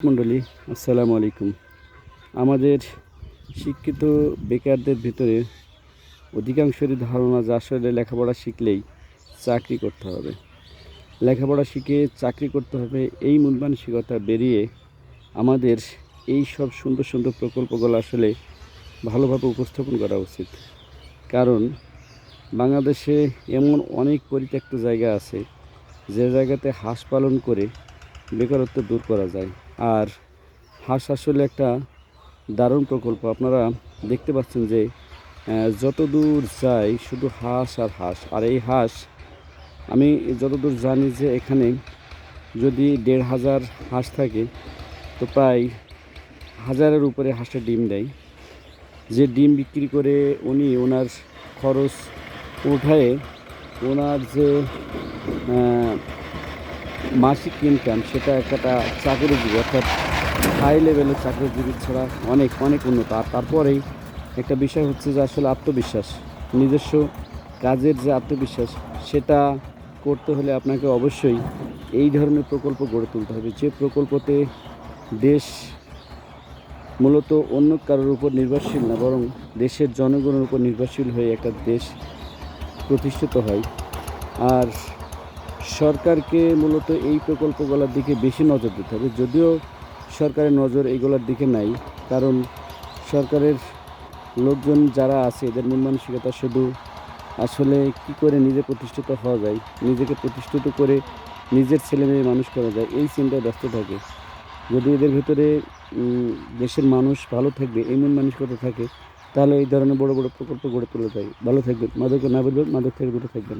মণ্ডলী আসসালামু আলাইকুম। আমাদের শিক্ষিত বেকারদের ভিতরে অধিকাংশেরই ধারণা যে আসলে লেখাপড়া শিখলেই চাকরি করতে হবে। লেখাপড়া শিখে চাকরি করতে হবে এই মূল মানসিকতা বেরিয়ে আমাদের এই সব সুন্দর সুন্দর প্রকল্পগুলো আসলে ভালোভাবে উপস্থাপন করা উচিত। কারণ বাংলাদেশে এমন অনেক পরিত্যক্ত জায়গা আছে যে জায়গাতে হাঁস পালন করে বেকারত্ব দূর করা যায়। আর হাঁস আসলে একটা দারুণ প্রকল্প। আপনারা দেখতে পাচ্ছেন যে যত দূর যাই শুধু হাঁস আর হাঁস, আর এই হাঁস আমি যতদূর জানি যে এখানে যদি দেড় হাজার হাঁস থাকে, তো প্রায় হাজারের উপরে হাঁসের ডিম দেয়। যে ডিম বিক্রি করে উনি ওনার খরচ উঠায়ে ওনার যে মাসিক ইনকাম সেটা একটা চাকরিজীবী, অর্থাৎ হাই লেভেলের চাকরিজীবী ছাড়া অনেক অনেক উন্নত। আর তারপরেই একটা বিষয় হচ্ছে যে আসলে আত্মবিশ্বাস, নিজস্ব কাজের যে আত্মবিশ্বাস, সেটা করতে হলে আপনাকে অবশ্যই এই ধরনের প্রকল্প গড়ে তুলতে হবে। যে প্রকল্পতে দেশ মূলত অন্য কারোর উপর নির্ভরশীল না, বরং দেশের জনগণের উপর নির্ভরশীল হয়ে একটা দেশ প্রতিষ্ঠিত হয়। আর সরকারকে মূলত এই প্রকল্পগুলোর দিকে বেশি নজর দিতে হবে। যদিও সরকারের নজর এইগুলোর দিকে নাই, কারণ সরকারের লোকজন যারা আছে, এদের মন মানসিকতা শুধু আসলে কি করে নিজে প্রতিষ্ঠিত হওয়া যায়, নিজেকে প্রতিষ্ঠিত করে নিজের ছেলে মেয়ে মানুষ করা যায়, এই চিন্তায় ব্যস্ত থাকে। যদি এদের ভিতরে দেশের মানুষ ভালো থাকবে, এই মন মানসিকতা থাকে, তাহলে এই ধরনের বড় বড় প্রকল্প গড়ে তোলা যায়। ভালো থাকবেন। মাদকে না বলবেন মাদক থেকে দূরে থাকবেন।